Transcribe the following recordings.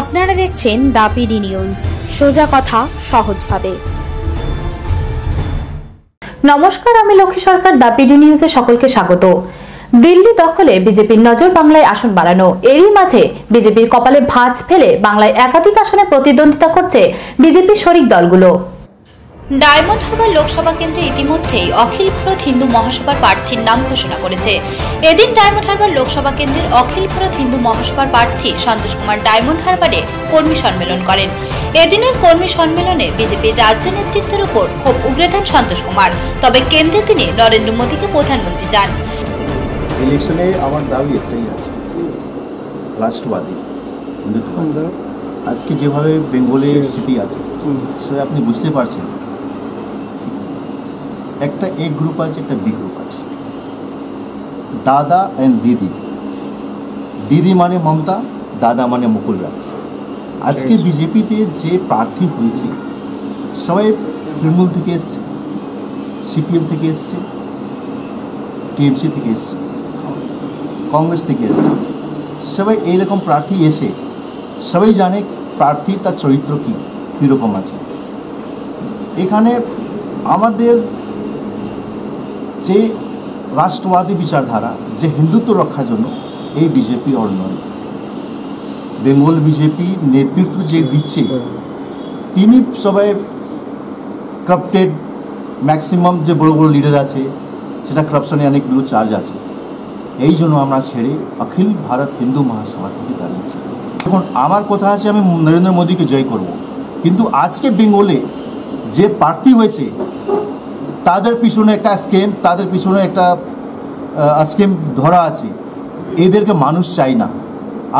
আপনারা দেখছেন দাপিডি নিউজ। সোজা কথা সহজভাবে। নমস্কার, আমি লক্ষ্মী সরকার দাপিডি নিউজে সকলকে স্বাগত। দিল্লি দখলে বিজেপির নজর বাংলায় আসন বাড়ানো। এরই মাঝে বিজেপির কপালে ভাঁজ ফেলে বাংলায় একাধিক আসনে প্রতিদ্বন্দ্বিতা করছে বিজেপির শরিক দলগুলো। ডায়মন্ড হারবার লোকসভা কেন্দ্রে ইতিমধ্যেই অখিল ভারত হিন্দু মহাসভার প্রার্থীর নাম ঘোষণা করেছে। এদিন ডায়মন্ড হারবার লোকসভা কেন্দ্রের অখিল ভারত হিন্দু মহাসভার প্রার্থী সন্তোষ কুমার ডায়মন্ড হারবারে কর্মী সম্মেলন করেন। এদিনের কর্মী সম্মেলনে বিজেপির রাজ্য নেতৃত্বের উপর খুব উগরে দেন সন্তোষ কুমার। তবে কেন্দ্রে তিনি নরেন্দ্র মোদীকে প্রধানমন্ত্রী চান। ইলেকশনে আমার দাবি একটাই আছে। রাষ্ট্রবাদী। আজকে যেভাবে বেঙ্গলে সিটি আছে সে আপনি বুঝতে পারছেন। একটা এ গ্রুপ আছে একটা বি গ্রুপ আছে। দাদা অ্যান্ড দিদি। দিদি মানে মমতা দাদা মানে মুকুল রায়। আজকে বিজেপিতে যে প্রার্থী হয়েছে সবাই তৃণমূল থেকে এসছে সিপিএম থেকে এসছে টিএমসি থেকে এসছে কংগ্রেস থেকে এসছে। সবাই এইরকম প্রার্থী এসে সবাই জানে প্রার্থী তার চরিত্র কী কীরকম আছে। এখানে আমাদের যে রাষ্ট্রবাদী বিচারধারা যে হিন্দুত্ব রক্ষার জন্য এই বিজেপি অর বেঙ্গল বিজেপি নেতৃত্ব যে দিচ্ছে, তিনি সবাই কারাপ্টেড ম্যাক্সিমাম যে বড় বড় লিডার আছে, সেটা করাপশনে অনেকগুলো চার্জ আছে। এই জন্য আমরা ছেড়ে অখিল ভারত হিন্দু মহাসভা থেকে দাঁড়িয়েছি। এখন আমার কথা আছে, আমি নরেন্দ্র মোদীকে জয় করব। কিন্তু আজকে বেঙ্গলে যে প্রার্থী হয়েছে তাদের পিছনে একটা স্কেম তাদের পিছনে একটা স্কেম ধরা আছে। এদেরকে মানুষ চাই না।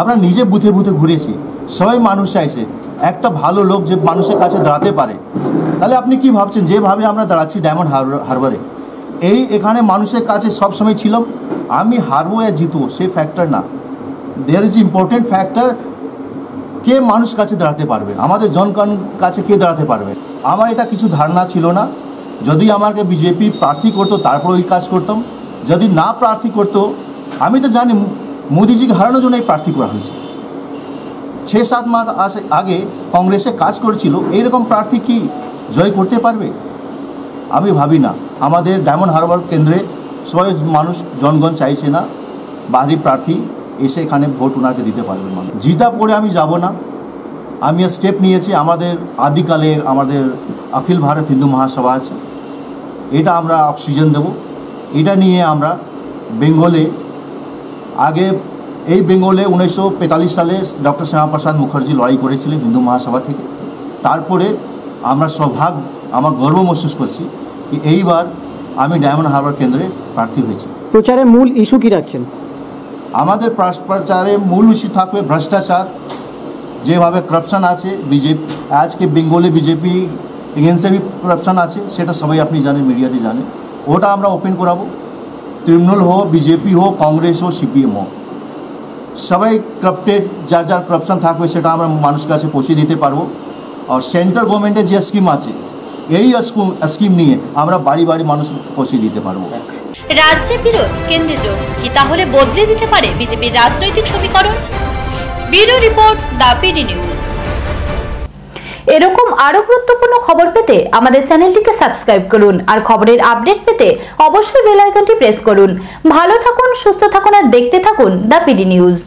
আমরা নিজে বুথে বুথে ঘুরেছি। সবাই মানুষ চাইছে। একটা ভালো লোক যে মানুষের কাছে দাঁড়াতে পারে। তাহলে আপনি কি ভাবছেন? যেভাবে আমরা দাঁড়াচ্ছি ডায়মন্ড হার, হারবারে। এই এখানে মানুষের কাছে সব সময় ছিলাম। আমি হারবো আর জিতবো সেই ফ্যাক্টর না। দেয়ার ইজ ইম্পর্টেন্ট ফ্যাক্টর কে মানুষ কাছে দাঁড়াতে পারবে। আমাদের জনগণ কাছে কে দাঁড়াতে পারবে? আমার এটা কিছু ধারণা ছিল না। যদি আমাকে বিজেপি প্রার্থী করতো, তারপর ওই কাজ করতাম। যদি না প্রার্থী করতো, আমি তো জানি মোদিজিকে হারানোর জন্য এই প্রার্থী করা হয়েছে। ছ সাত মাস আগে কংগ্রেসে কাজ করেছিল, এইরকম প্রার্থী কি জয় করতে পারবে? আমি ভাবি না। আমাদের ডায়মন্ড হারবার কেন্দ্রে সবাই মানুষ, জনগণ চাইছে না বাহরি প্রার্থী এসে এখানে ভোট ওনাকে দিতে পারবে মানুষ। জিতা পড়ে আমি যাব না। আমি স্টেপ নিয়েছি আমাদের আদিকালে আমাদের অখিল ভারত হিন্দু মহাসভা আছে। এটা আমরা অক্সিজেন দেব। এটা নিয়ে আমরা বেঙ্গলে আগে এই বেঙ্গলে উনিশশো সালে ডক্টর শ্যামাপ্রসাদ মুখার্জি লড়াই করেছিলেন হিন্দু মহাসভা থেকে। তারপরে আমরা সৌভাগ্য আমার গর্ব মহসুস করছি কি এইবার আমি ডায়মন্ড হারবার কেন্দ্রে প্রার্থী হয়েছি। প্রচারে মূল ইস্যু কী রাখছেন? আমাদের প্রচারে মূল ইস্যু থাকবে ভ্রষ্টাচার যেভাবে করাপশন আছে, বিজেপি, আজকে বেঙ্গলে বিজেপি এগেনস্টে বি করাপশন আছে, সেটা সবাই আপনি জানেন, মিডিয়াতে জানেন। ওটা আমরা ওপেন করাবো। তৃণমূল হোক, বিজেপি হোক, কংগ্রেস হোক, সিপিএম হোক। সবাই করাপ্টেড যার যার করাপশন থাকবে, সেটা আমরা মানুষের কাছে পৌঁছে দিতে পারব। আর সেন্ট্রাল গভর্নমেন্টের যে স্কিম আছে, এই স্কিম নিয়ে আমরা বাড়ি বাড়ি মানুষ পৌঁছে দিতে পারব। রাজ্যে বিরোধ কেন্দ্রে জোট কি তাহলে বদলে দিতে পারে বিজেপির রাজনৈতিক সমীকরণ? Bureau report the PD news. এরকম আরও গুরুত্বপূর্ণ খবর পেতে আমাদের চ্যানেলটিকে সাবস্ক্রাইব করুন আর খবরের আপডেট পেতে অবশ্যই বেল আইকনটি প্রেস করুন। ভালো থাকুন সুস্থ থাকুন আর দেখতে থাকুন দ্য পিডি নিউজ।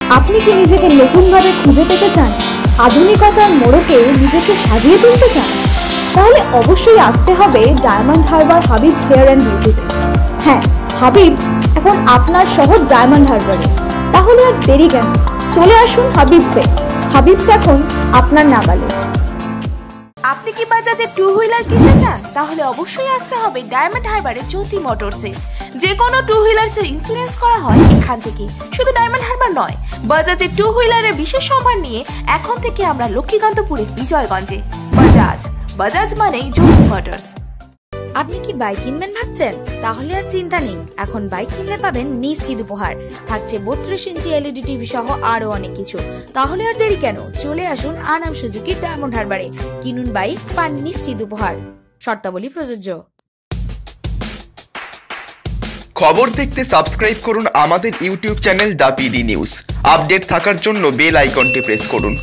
আপনি কি নিজেকে নতুনভাবে খুঁজে পেতে চান? আধুনিকতার মোড়কে নিজেকে সাজিয়ে তুলতে চান? তাহলে অবশ্যই আসতে হবে ডায়মন্ড হারবার হাবিবস হেয়ার অ্যান্ড বিউটিতে। হ্যাঁ হাবিবস এখন আপনার শহর ডায়মন্ড হারবারে। তাহলে আর দেরি কেন? চলে আসুন হাবিবসে। হাবিবস এখন আপনার নাগালে। আপনি কি বাজাজের টু হুইলার কিনতে চান? তাহলে অবশ্যই আসতে হবে ডায়মন্ড হারবারের জ্যোতি মোটরসে। যে কোনো টু হুইলার্সের ইন্স্যুরেন্স করা হয় এখান থেকে। শুধু ডায়মন্ড হারবার নয় বাজাজের টু হুইলারের বিশেষ সম্মান নিয়ে এখন থেকে আমরা লক্ষ্মীকান্তপুরের বিজয়গঞ্জে। বাজাজ বাজাজ মানেই জ্যোতি মোটরস। আপনি কি বাইক কিনবেন ভাবছেন? তাহলে আর চিন্তা নেই। এখন বাইক কিনলে পাবেন নিশ্চিত উপহার। থাকছে বত্রিশ ইঞ্চি এলইডি টিভি সহ আরও অনেক কিছু। তাহলে আর দেরি কেন? চলে আসুন আনাম সুজুকি ডায়মন্ড হারবারে। কিনুন বাইক পান নিশ্চিত উপহার। শর্তাবলী প্রযোজ্য। খবর দেখতে সাবস্ক্রাইব করুন আমাদের YouTube channel the PD news update থাকার জন্য বেল আইকনটি প্রেস করুন।